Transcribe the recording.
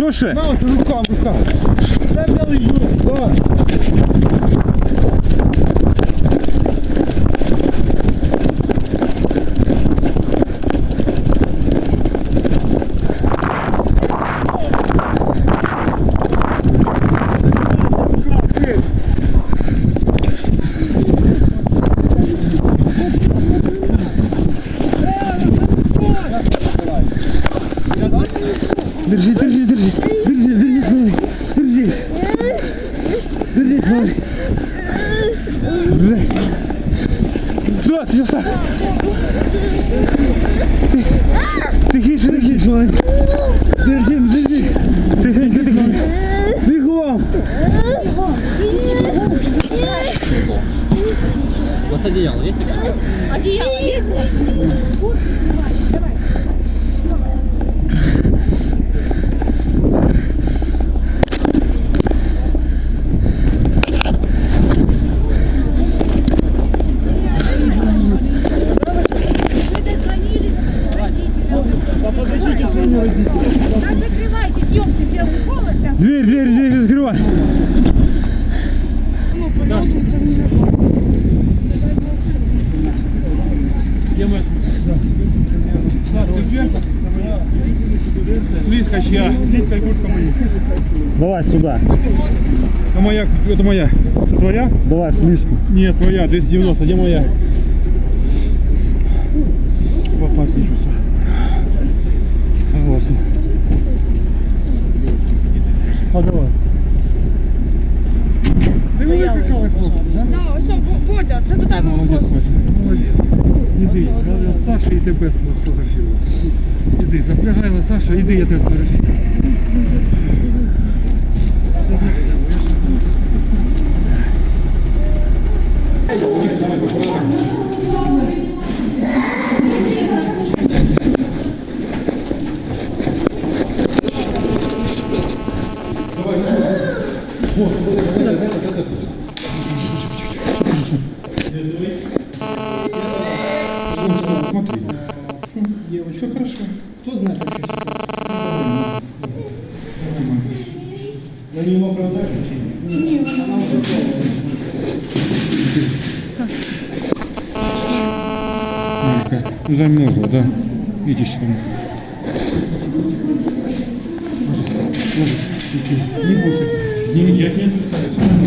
Що ще? На, ось рука, рука. Це взяли його. Давай. Держись, держись, держись. Держись, держись, малый. Держись. Держись, малый. Бля. Туда, ты сейчас Ты, тихіше, тихіше, малий. Держи, держи. Тихенько, тихенько. Бігом. У вас одеяло есть? Одеяло есть? Вы Дверь, дверь, дверь, открывай. Близко чья? Близко игрушка моя. Давай сюда. А моя, это моя. Это твоя? Давай в. Нет, твоя, 290, где моя? А. Це ви викликали хлопці, да? Да, ось о, Водя, це до тебе вопрос. Іди, я Саша і тебе сфотографірую. Іди, запрягай Саша, іди, я тебе сфотографірую. Смотри. Девочка, хорошо. Кто знает, что сейчас? На него оправдали Нет, она уже Замерзла, да. Видишь, там. Не бойся. Не, я не ставлю.